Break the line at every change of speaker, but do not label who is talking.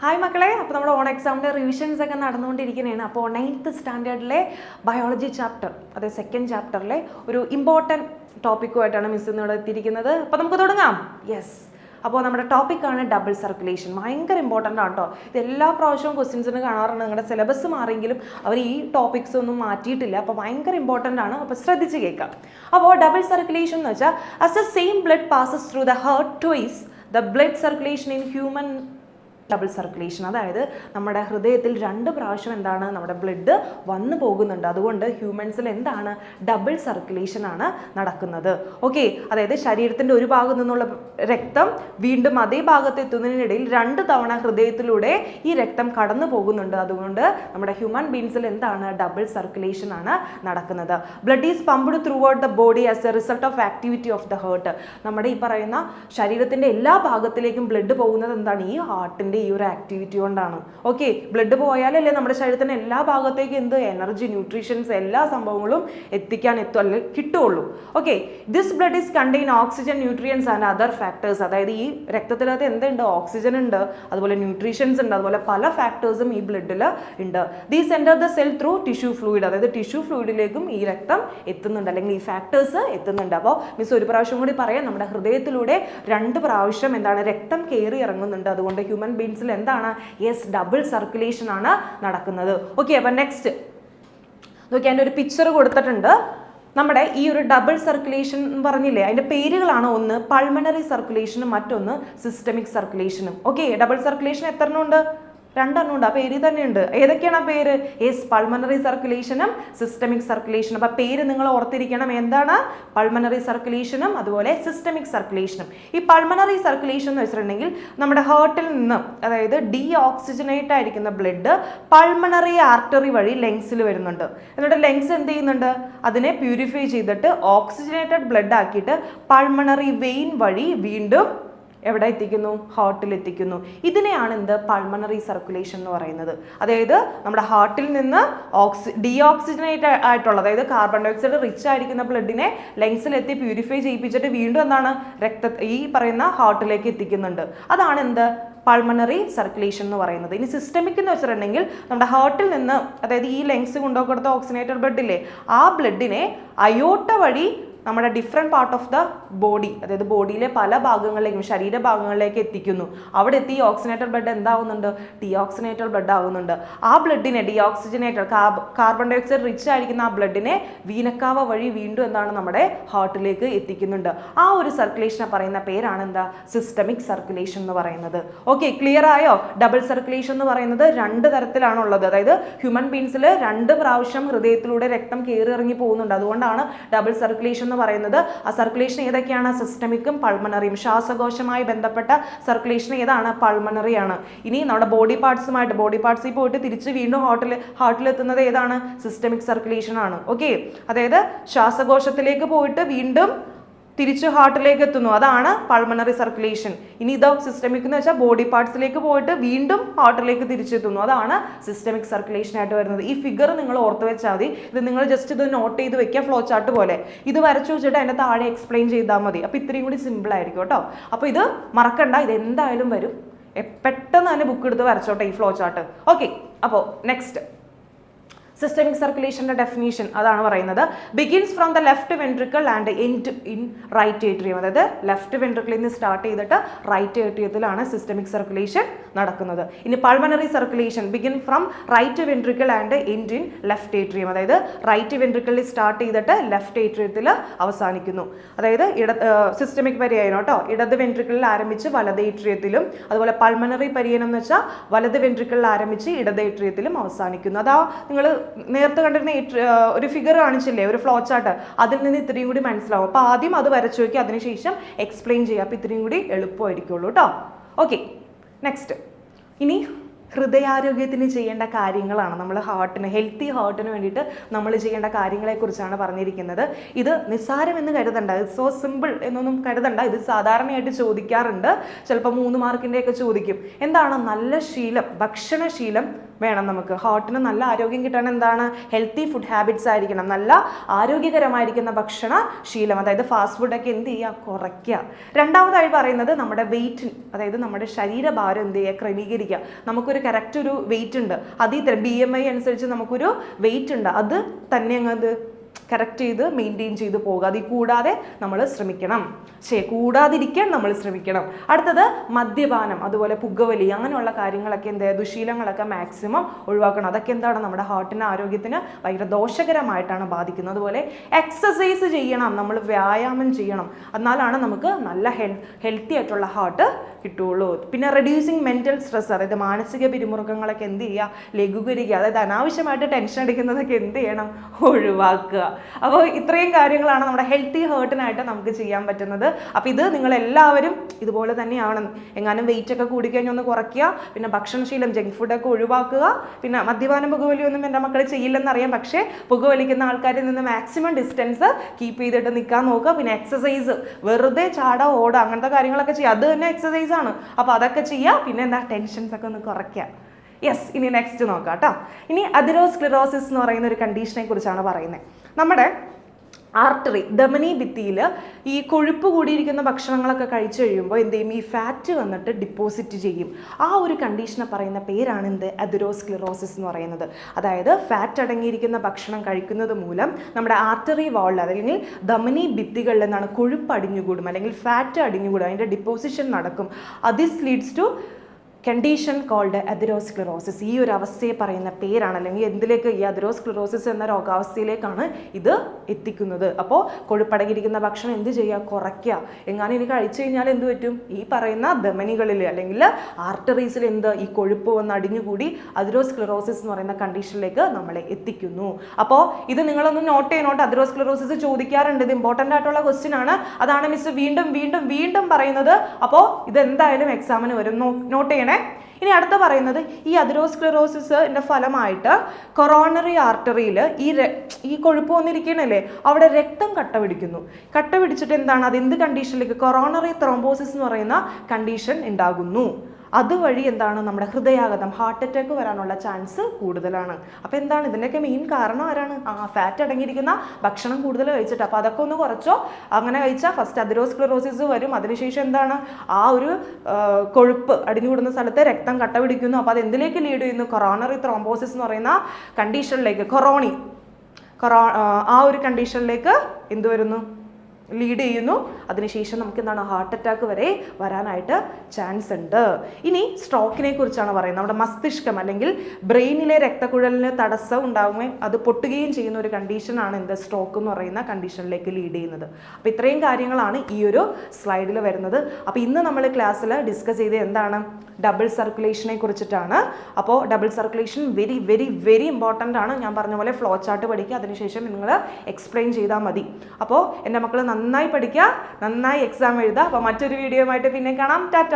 Hi മക്കളെ അപ്പോൾ നമ്മുടെ ഓൺ എക്സാമിന്റെ റിവിഷൻസ് ഒക്കെ നടന്നുകൊണ്ടിരിക്കുന്നതാണ് അപ്പോൾ നയൻത്ത് സ്റ്റാൻഡേർഡിലെ ബയോളജി ചാപ്റ്റർ അതായത് സെക്കൻഡ് ചാപ്റ്ററിലെ ഒരു ഇമ്പോർട്ടന്റ് ടോപ്പിക്കുമായിട്ടാണ് മിസ് ഇന്ന് ഇവിടെ എത്തിയിരിക്കുന്നത്. അപ്പോൾ നമുക്ക് തുടങ്ങാം. യെസ് അപ്പോൾ നമ്മുടെ ടോപ്പിക്കാണ് ഡബിൾ സർക്കുലേഷൻ ഭയങ്കര ഇമ്പോർട്ടന്റ് ആണ് കേട്ടോ ഇത് എല്ലാ പ്രാവശ്യവും ക്വസ്റ്റ്യൻസിന് കാണാറുണ്ട്. നിങ്ങളുടെ സിലബസ് മാറിയെങ്കിലും അവർ ഈ ടോപ്പിക്സ് ഒന്നും മാറ്റിയിട്ടില്ല. അപ്പോൾ ഭയങ്കര ഇമ്പോർട്ടന്റ് ആണ്. അപ്പോൾ ശ്രദ്ധിച്ച് കേൾക്കാം. അപ്പോൾ ഡബിൾ സർക്കുലേഷൻ എന്ന് വെച്ചാൽ as a same blood passes through the heart twice the blood circulation in human double circulation അതായത് നമ്മുടെ ഹൃദയത്തിൽ രണ്ട് പ്രാവശ്യം എന്താണ് നമ്മുടെ ബ്ലഡ് വന്നു പോകുന്നുണ്ട്. അതുകൊണ്ട് ഹ്യൂമൻസിൽ എന്താണ് ഡബിൾ സർക്കുലേഷൻ ആണ് നടക്കുന്നത്. ഓക്കെ അതായത് ശരീരത്തിന്റെ ഒരു ഭാഗത്തു നിന്നുള്ള രക്തം വീണ്ടും അതേ ഭാഗത്ത് എത്തുന്നതിനിടയിൽ രണ്ട് തവണ ഹൃദയത്തിലൂടെ ഈ രക്തം കടന്നു പോകുന്നുണ്ട്. അതുകൊണ്ട് നമ്മുടെ ഹ്യൂമൻ ബീൻസിൽ എന്താണ് ഡബിൾ സർക്കുലേഷൻ ആണ് നടക്കുന്നത്. Blood is pumped throughout the body as a result of activity of the heart നമ്മുടെ ഈ പറയുന്ന ശരീരത്തിന്റെ എല്ലാ ഭാഗത്തിലേക്കും ബ്ലഡ് പോകുന്നത് എന്താണ്? ഈ ഹാർട്ടിന്റെ ഈ ഒരു ആക്ടിവിറ്റി കൊണ്ടാണ്. ഓക്കെ ബ്ലഡ് പോയാലല്ലേ നമ്മുടെ ശരീരത്തിന് എല്ലാ ഭാഗത്തേക്കും എന്ത്? എനർജി ന്യൂട്രീഷൻസ് എല്ലാ സംഭവങ്ങളും എത്തിക്കാൻ എത്തും അല്ലെങ്കിൽ കിട്ടുള്ളൂ okay this blood is contain oxygen nutrients and other factors അതായത് ഈ രക്തത്തിനകത്ത് എന്തുണ്ട്? ഓക്സിജൻ ഉണ്ട്. അതുപോലെ ന്യൂട്രീഷൻസ് ഉണ്ട്. അതുപോലെ പല ഫാക്ടേഴ്സും ഈ ബ്ലഡിൽ ഉണ്ട്. These enter the cell through tissue fluid അതായത് ടിഷ്യൂ ഫ്ലൂയിഡിലേക്കും ഈ രക്തം എത്തുന്നുണ്ട്. അല്ലെങ്കിൽ ഈ ഫാക്ടേഴ്സ് എത്തുന്നുണ്ട്. അപ്പോൾ മിസ് ഒരു പ്രാവശ്യം കൂടി പറയാം. നമ്മുടെ ഹൃദയത്തിലൂടെ രണ്ട് പ്രാവശ്യം എന്താണ് രക്തം കയറി ഇറങ്ങുന്നുണ്ട്. അതുകൊണ്ട് ഹ്യൂമൻ ബീൻസിൽ എന്താണ്? യെസ് ഡബിൾ സർക്കുലേഷൻ ആണ് നടക്കുന്നത്. ഓക്കെ അപ്പം നെക്സ്റ്റ് നോക്കി അതിന്റെ ഒരു പിക്ചർ കൊടുത്തിട്ടുണ്ട്. നമ്മുടെ ഈ ഒരു ഡബിൾ സർക്കുലേഷൻ പറഞ്ഞില്ലേ അതിന്റെ പേരുകളാണ് ഒന്ന് പൾമണറി സർക്കുലേഷനും മറ്റൊന്ന് സിസ്റ്റമിക് സർക്കുലേഷനും ഓക്കെ ഡബിൾ സർക്കുലേഷൻ എത്ര എണ്ണം ഉണ്ട്? രണ്ടെണ്ണം ഉണ്ട്. ആ പേര് തന്നെയുണ്ട്. ഏതൊക്കെയാണ് ആ പേര്? യെസ് പൾമണറി സർക്കുലേഷനും സിസ്റ്റമിക് സർക്കുലേഷനും അപ്പോൾ പേര് നിങ്ങൾ ഓർത്തിരിക്കണം. എന്താണ്? പൾമണറി സർക്കുലേഷനും അതുപോലെ സിസ്റ്റമിക് സർക്കുലേഷനും ഈ പൾമണറി സർക്കുലേഷൻ എന്ന് വെച്ചിട്ടുണ്ടെങ്കിൽ നമ്മുടെ ഹേർട്ടിൽ നിന്ന് അതായത് ഡീ ഓക്സിജനേറ്റ് ആയിരിക്കുന്ന ബ്ലഡ് പൾമണറി ആർട്ടറി വഴി ലെങ്സിൽ വരുന്നുണ്ട്. എന്നിട്ട് ലെങ്സ് എന്ത് ചെയ്യുന്നുണ്ട്? അതിനെ പ്യൂരിഫൈ ചെയ്തിട്ട് ഓക്സിജനേറ്റഡ് ബ്ലഡ് ആക്കിയിട്ട് പൾമണറി വെയിൻ വഴി വീണ്ടും എവിടെ എത്തിക്കുന്നു? ഹാർട്ടിൽ എത്തിക്കുന്നു. ഇതിനെയാണ് എന്ത്? പൾമണറി സർക്കുലേഷൻ എന്ന് പറയുന്നത്. അതായത് നമ്മുടെ ഹാർട്ടിൽ നിന്ന് ഓക്സി ഡീഓക്സിജനേറ്റ് ആയിട്ടുള്ള അതായത് കാർബൺ ഡൈ ഓക്സൈഡ് റിച്ച് ആയിരിക്കുന്ന ബ്ലഡിനെ ലങ്സിലെത്തി പ്യൂരിഫൈ ചെയ്യിപ്പിച്ചിട്ട് വീണ്ടും എന്താണ്? രക്ത ഈ പറയുന്ന ഹാർട്ടിലേക്ക് എത്തിക്കുന്നുണ്ട്. അതാണ് എന്ത്? പൾമണറി സർക്കുലേഷൻ എന്ന് പറയുന്നത്. ഇനി സിസ്റ്റമിക് എന്ന് വെച്ചിട്ടുണ്ടെങ്കിൽ നമ്മുടെ ഹാർട്ടിൽ നിന്ന് അതായത് ഈ ലങ്സ് കൊണ്ടുപോയി ഓക്സിനേറ്റഡ് ബ്ലഡ് ഇല്ലേ ആ ബ്ലഡിനെ അയോട്ട വഴി നമ്മുടെ different part of the body അതായത് ബോഡിയിലെ പല ഭാഗങ്ങളിലേക്കും ശരീരഭാഗങ്ങളിലേക്ക് എത്തിക്കുന്നു. അവിടെ എത്തി ഓക്സിനേറ്റഡ് ബ്ലഡ് എന്താവുന്നുണ്ട്? ഡിയോക്സിനേറ്റഡ് ബ്ലഡ് ആവുന്നുണ്ട്. ആ ബ്ലഡിനെ deoxygenated carbon dye oxide rich ആയിരിക്കുന്ന ആ ബ്ലഡിനെ വീനക്കാവ വഴി വീണ്ടും എന്താണ് നമ്മുടെ ഹാർട്ടിലേക്ക് എത്തിക്കുന്നുണ്ട്. ആ ഒരു സർക്കുലേഷനെ പറയുന്ന പേരാണ് എന്താ? സിസ്റ്റമിക് സർക്കുലേഷൻ എന്ന് പറയുന്നത്. ഓക്കെ ക്ലിയർ ആയോ? ഡബിൾ സർക്കുലേഷൻ എന്ന് പറയുന്നത് രണ്ട് തരത്തിലാണുള്ളത്. അതായത് ഹ്യൂമൻ ബീൻസിൽ രണ്ട് പ്രാവശ്യം ഹൃദയത്തിലൂടെ രക്തം കയറി ഇറങ്ങി പോകുന്നുണ്ട്. അതുകൊണ്ടാണ് ഡബിൾ സർക്കുലേഷൻ എന്ന് പറയുന്നത്. ആ സർക്കുലേഷൻ ഏതൊക്കെയാണ്? സിസ്റ്റമിക്കും പൾമണറിയും ശ്വാസകോശമായി ബന്ധപ്പെട്ട സർക്കുലേഷൻ ഏതാണ്? പൾമണറി ആണ്. ഇനി നമ്മുടെ ബോഡി പാർട്സുമായിട്ട് ബോഡി പാർട്സിൽ പോയിട്ട് തിരിച്ച് വീണ്ടും ഹാർട്ടിൽ ഹാർട്ടിലെത്തുന്നത് ഏതാണ്? സിസ്റ്റമിക് സർക്കുലേഷൻ ആണ്. ഓക്കെ അതായത് ശ്വാസകോശത്തിലേക്ക് പോയിട്ട് വീണ്ടും തിരിച്ച് ഹാർട്ടിലേക്ക് എത്തുന്നു അതാണ് പൾമണറി സർക്കുലേഷൻ ഇനി ഇതോ സിസ്റ്റമിക് എന്ന് വെച്ചാൽ ബോഡി പാർട്സിലേക്ക് പോയിട്ട് വീണ്ടും ഹാർട്ടിലേക്ക് തിരിച്ചെത്തുന്നു. അതാണ് സിസ്റ്റമിക് സർക്കുലേഷൻ ആയിട്ട് വരുന്നത്. ഈ ഫിഗർ നിങ്ങൾ ഓർത്ത് വെച്ചാൽ മതി. ഇത് നിങ്ങൾ ജസ്റ്റ് ഇത് നോട്ട് ചെയ്ത് വെക്കുക ഫ്ലോ ചാർട്ട് പോലെ. ഇത് വരച്ചു വെച്ചിട്ട് അതിന്റെ താഴെ എക്സ്പ്ലെയിൻ ചെയ്താൽ മതി. അപ്പോൾ ഇത്രയും കൂടി സിമ്പിൾ ആയിരിക്കും കേട്ടോ. അപ്പോൾ ഇത് മറക്കണ്ട. ഇത് എന്തായാലും വരും. പെട്ടെന്ന് തന്നെ ബുക്ക് എടുത്ത് വരച്ചോട്ടെ ഈ ഫ്ലോ ചാർട്ട് ഓക്കെ അപ്പോൾ നെക്സ്റ്റ് സിസ്റ്റമിക് സർക്കുലേഷന്റെ ഡെഫിനീഷൻ അതാണ് പറയുന്നത്. Begins from the left ventricle and end in right atrium അതായത് ലെഫ്റ്റ് വെൻട്രിക്കിളിൽ നിന്ന് സ്റ്റാർട്ട് ചെയ്തിട്ട് റൈറ്റ് ഏട്രിയത്തിലാണ് സിസ്റ്റമിക് സർക്കുലേഷൻ നടക്കുന്നത്. ഇനി pulmonary circulation begin from right ventricle and end in left atrium അതായത് റൈറ്റ് വെൻട്രിക്കിളിൽ സ്റ്റാർട്ട് ചെയ്തിട്ട് ലെഫ്റ്റ് ഏട്രിയത്തിൽ അവസാനിക്കുന്നു. അതായത് ഇട സിസ്റ്റമിക് പരിയനം കേട്ടോ. ഇടത് വെൻട്രിക്കിളിൽ ആരംഭിച്ച് വലത് ഏട്രിയത്തിലും അതുപോലെ പൾമണറി പരിയനം എന്ന് വെച്ചാൽ വലത് വെൻട്രിക്കിളിൽ ആരംഭിച്ച് ഇടത് ഏട്രിയത്തിലും അവസാനിക്കുന്നു. അതാ നിങ്ങൾ നേരത്തെ കണ്ടിരുന്ന ഒരു ഫിഗർ കാണിച്ചില്ലേ ഒരു ഫ്ലോ ചാർട്ട് അതിൽ നിന്ന് ഇത്രയും കൂടി മനസ്സിലാവും. അപ്പോൾ ആദ്യം അത് വരച്ചു നോക്കി അതിനുശേഷം എക്സ്പ്ലെയിൻ ചെയ്യുക അപ്പോൾ ഇത്രയും കൂടി എളുപ്പമായിരിക്കുള്ളൂ കേട്ടോ ഓക്കെ നെക്സ്റ്റ് ഇനി ഹൃദയാരോഗ്യത്തിന് ചെയ്യേണ്ട കാര്യങ്ങളാണ്. നമ്മൾ ഹാർട്ടിന് ഹെൽത്തി ഹാർട്ടിന് വേണ്ടിയിട്ട് നമ്മൾ ചെയ്യേണ്ട കാര്യങ്ങളെക്കുറിച്ചാണ് പറഞ്ഞിരിക്കുന്നത്. ഇത് നിസ്സാരമെന്ന് കരുതണ്ട. ഇത് സോ സിമ്പിൾ എന്നൊന്നും കരുതണ്ട. ഇത് സാധാരണയായിട്ട് ചോദിക്കാറുണ്ട്. ചിലപ്പോൾ മൂന്ന് മാർക്കിന്റെയൊക്കെ ചോദിക്കും. എന്താണ് നല്ല ശീലം ഭക്ഷണശീലം വേണം നമുക്ക്. ഹാർട്ടിന് നല്ല ആരോഗ്യം കിട്ടാൻ എന്താണ്? ഹെൽത്തി ഫുഡ് ഹാബിറ്റ്സ് ആയിരിക്കണം. നല്ല ആരോഗ്യകരമായിരിക്കുന്ന ഭക്ഷണ ശീലം അതായത് ഫാസ്റ്റ് ഫുഡൊക്കെ എന്ത് ചെയ്യുക? കുറയ്ക്കുക. രണ്ടാമതായി പറയുന്നത് നമ്മുടെ വെയിറ്റ് അതായത് നമ്മുടെ ശരീരഭാരം എന്ത് ചെയ്യുക? ക്രമീകരിക്കുക. നമുക്കൊരു കറക്റ്റ് ഒരു വെയിറ്റ് ഉണ്ട്. അതീ ബി എം ഐ അനുസരിച്ച് നമുക്കൊരു വെയിറ്റ് ഉണ്ട്. അത് തന്നെ അങ്ങ് കറക്റ്റ് ചെയ്ത് മെയിന്റെയിൻ ചെയ്ത് പോകുക അതിൽ കൂടാതെ നമ്മൾ ശ്രമിക്കണം. ശരി കൂടാതിരിക്കാൻ നമ്മൾ ശ്രമിക്കണം. അടുത്തത് മദ്യപാനം അതുപോലെ പുകവലി അങ്ങനെയുള്ള കാര്യങ്ങളൊക്കെ എന്താ ദുശീലങ്ങളൊക്കെ മാക്സിമം ഒഴിവാക്കണം. അതൊക്കെ എന്താണ് നമ്മുടെ ഹാർട്ടിന് ആരോഗ്യത്തിന് ഭയങ്കര ദോഷകരമായിട്ടാണ് ബാധിക്കുന്നത്. അതുപോലെ എക്സസൈസ് ചെയ്യണം നമ്മൾ വ്യായാമം ചെയ്യണം. എന്നാലാണ് നമുക്ക് നല്ല ഹെൽ ഹെൽത്തി ആയിട്ടുള്ള ഹാർട്ട് കിട്ടുള്ളൂ. പിന്നെ റെഡ്യൂസിങ് മെന്റൽ സ്ട്രെസ് അതായത് മാനസിക പിരിമുറുക്കങ്ങളൊക്കെ എന്ത് ചെയ്യുക? ലഘൂകരിക്കുക. അതായത് അനാവശ്യമായിട്ട് ടെൻഷൻ അടിക്കുന്നതൊക്കെ എന്ത് ചെയ്യണം? ഒഴിവാക്കുക. അപ്പോൾ ഇത്രയും കാര്യങ്ങളാണ് നമ്മുടെ ഹെൽത്തി ഹേർട്ടിനായിട്ട് നമുക്ക് ചെയ്യാൻ പറ്റുന്നത്. അപ്പോൾ ഇത് നിങ്ങൾ എല്ലാവരും ഇതുപോലെ തന്നെയാണ്. എങ്ങാനും വെയിറ്റ് ഒക്കെ കൂടിക്കഴിഞ്ഞൊന്ന് കുറയ്ക്കുക പിന്നെ ഭക്ഷണശീലം ജങ്ക് ഫുഡൊക്കെ ഒഴിവാക്കുക പിന്നെ മദ്യപാനം പുകവലിയൊന്നും എന്റെ മക്കൾ ചെയ്യില്ലെന്നറിയാം. പക്ഷേ പുകവലിക്കുന്ന ആൾക്കാരിൽ നിന്ന് മാക്സിമം ഡിസ്റ്റൻസ് കീപ്പ് ചെയ്തിട്ട് നിൽക്കാൻ നോക്കുക. പിന്നെ എക്സസൈസ് വെറുതെ ചാട ഓടുക അങ്ങനത്തെ കാര്യങ്ങളൊക്കെ ചെയ്യുക. അത് തന്നെ എക്സസൈസ് ആണ്. അപ്പോൾ അതൊക്കെ ചെയ്യുക. പിന്നെ എന്താ ടെൻഷൻസ് ഒക്കെ ഒന്ന് കുറയ്ക്കുക. യെസ് ഇനി നെക്സ്റ്റ് നോക്കാം കേട്ടോ ഇനി അതിരോസ്ക്ലിറോസിസ് എന്ന് പറയുന്ന ഒരു കണ്ടീഷനെ കുറിച്ചാണ് പറയുന്നത് നമ്മുടെ ആർട്ടറി ധമനി ഭിത്തിയിൽ ഈ കൊഴുപ്പ് കൂടിയിരിക്കുന്ന ഭക്ഷണങ്ങളൊക്കെ കഴിച്ചു കഴിയുമ്പോൾ എന്ത് ചെയ്യും? ഈ ഫാറ്റ് വന്നിട്ട് ഡിപ്പോസിറ്റ് ചെയ്യും. ആ ഒരു കണ്ടീഷനെ പറയുന്ന പേരാണ് എന്ത്? അതിരോസ്ക്ലിറോസിസ് എന്ന് പറയുന്നത്. അതായത് ഫാറ്റ് അടങ്ങിയിരിക്കുന്ന ഭക്ഷണം കഴിക്കുന്നത് മൂലം നമ്മുടെ ആർട്ടറി വാളിൽ അല്ലെങ്കിൽ ധമനി ഭിത്തികളിൽ നിന്നാണ് കൊഴുപ്പ് അടിഞ്ഞുകൂടും. അല്ലെങ്കിൽ ഫാറ്റ് അടിഞ്ഞുകൂടും. അതിന്റെ ഡിപ്പോസിഷൻ നടക്കും. This leads to condition called atherosclerosis ഈ ഒരു അവസ്ഥയെ പറയുന്ന പേരാണ്. അല്ലെങ്കിൽ എന്തിലേക്ക് ഈ അതിരോസ്ക്ലിറോസിസ് എന്ന രോഗാവസ്ഥയിലേക്കാണ് ഇത് എത്തിക്കുന്നത്. അപ്പോൾ കൊഴുപ്പടകിരിക്കുന്ന ഭക്ഷണം എന്ത് ചെയ്യുക? കുറയ്ക്കുക. എങ്ങാനും ഇനി കഴിച്ചു കഴിഞ്ഞാൽ എന്ത് പറ്റും? ഈ പറയുന്ന ധമനികളിൽ അല്ലെങ്കിൽ ആർട്ടറീസിൽ എന്ത്? ഈ കൊഴുപ്പ് വന്ന് അടിഞ്ഞുകൂടി അതിരോസ്ക്ലിറോസിസ് എന്ന് പറയുന്ന കണ്ടീഷനിലേക്ക് നമ്മളെ എത്തിക്കുന്നു. അപ്പോൾ ഇത് നിങ്ങളൊന്ന് നോട്ട് ചെയ്യണോട്ട് അതിരോസ്ക്ലിറോസിസ് ചോദിക്കാറുണ്ട്. ഇത് ഇമ്പോർട്ടന്റ് ആയിട്ടുള്ള ക്വസ്റ്റ്യൻ ആണ്. അതാണ് മിസ് വീണ്ടും വീണ്ടും വീണ്ടും പറയുന്നത്. അപ്പോൾ ഇത് എന്തായാലും എക്സാമിന് വരും. നോട്ട് ചെയ്യണേ. ഇനി അടുത്ത പറയുന്നത് ഈ അതിരോസ്ക്ലെറോസിസിന്റെ ഫലമായിട്ട് കൊറോണറി ആർട്ടറിയിൽ ഈ ഈ കൊഴുപ്പ് വന്നിരിക്കണല്ലേ അവിടെ രക്തം കട്ട പിടിക്കുന്നു. കട്ട പിടിച്ചിട്ട് എന്താണ്? അത് എന്ത് കണ്ടീഷനിലേക്ക് കൊറോണറി ത്രോംബോസിസ് എന്ന് പറയുന്ന കണ്ടീഷൻ ഉണ്ടാകുന്നു. അതുവഴി എന്താണ് നമ്മുടെ ഹൃദയാഘാതം ഹാർട്ട് അറ്റാക്ക് വരാനുള്ള ചാൻസ് കൂടുതലാണ്. അപ്പോൾ എന്താണ് ഇതിന്റെയൊക്കെ മെയിൻ കാരണം ആരാണ്? ആ ഫാറ്റ് അടങ്ങിയിരിക്കുന്ന ഭക്ഷണം കൂടുതൽ കഴിച്ചിട്ട്. അപ്പോൾ അതൊക്കെ ഒന്ന് കുറച്ചോ? അങ്ങനെ കഴിച്ചാൽ ഫസ്റ്റ് അതിരോസ്ക്ലറോസിസ് വരും. അതിനുശേഷം എന്താണ്? ആ ഒരു കൊഴുപ്പ് അടിഞ്ഞുകൂടുന്ന സ്ഥലത്ത് രക്തം കട്ട പിടിക്കുന്നു. അപ്പോൾ അത് എന്തിലേക്ക് ലീഡ് ചെയ്യുന്നു? കൊറോണറി ത്രോംബോസിസ് എന്ന് പറയുന്ന കണ്ടീഷനിലേക്ക് കൊറോണി. കൊറോ ആ, ഒരു കണ്ടീഷനിലേക്ക് എന്ത് വരുന്നു? ലീഡ് ചെയ്യുന്നു. അതിനുശേഷം നമുക്ക് എന്താണ് ഹാർട്ട് അറ്റാക്ക് വരെ വരാനായിട്ട് ചാൻസ് ഉണ്ട്. ഇനി സ്ട്രോക്കിനെ കുറിച്ചാണ് പറയുന്നത്. നമ്മുടെ മസ്തിഷ്കം അല്ലെങ്കിൽ ബ്രെയിനിലെ രക്തക്കുഴലിന് തടസ്സം ഉണ്ടാവുകയും അത് പൊട്ടുകയും ചെയ്യുന്ന ഒരു കണ്ടീഷനാണ് എന്ത്? സ്ട്രോക്ക് എന്ന് പറയുന്ന കണ്ടീഷനിലേക്ക് ലീഡ് ചെയ്യുന്നത്. അപ്പോൾ ഇത്രയും കാര്യങ്ങളാണ് ഈ ഒരു സ്ലൈഡിൽ വരുന്നത്. അപ്പോൾ ഇന്ന് നമ്മൾ ക്ലാസ്സിൽ ഡിസ്കസ് ചെയ്ത് എന്താണ്? ഡബിൾ സർക്കുലേഷനെ കുറിച്ചിട്ടാണ്. അപ്പോൾ double circulation very very very important ആണ്. ഞാൻ പറഞ്ഞ പോലെ ഫ്ലോ ചാർട്ട് പഠിക്കുക. അതിനുശേഷം നിങ്ങൾ എക്സ്പ്ലെയിൻ ചെയ്താൽ മതി. അപ്പോൾ എന്റെ മക്കൾ നന്നായി പഠിക്കുക നന്നായി എക്സാം എഴുതുക. അപ്പോൾ മറ്റൊരു വീഡിയോ ആയിട്ട് പിന്നെ കാണാം. ടാറ്റ.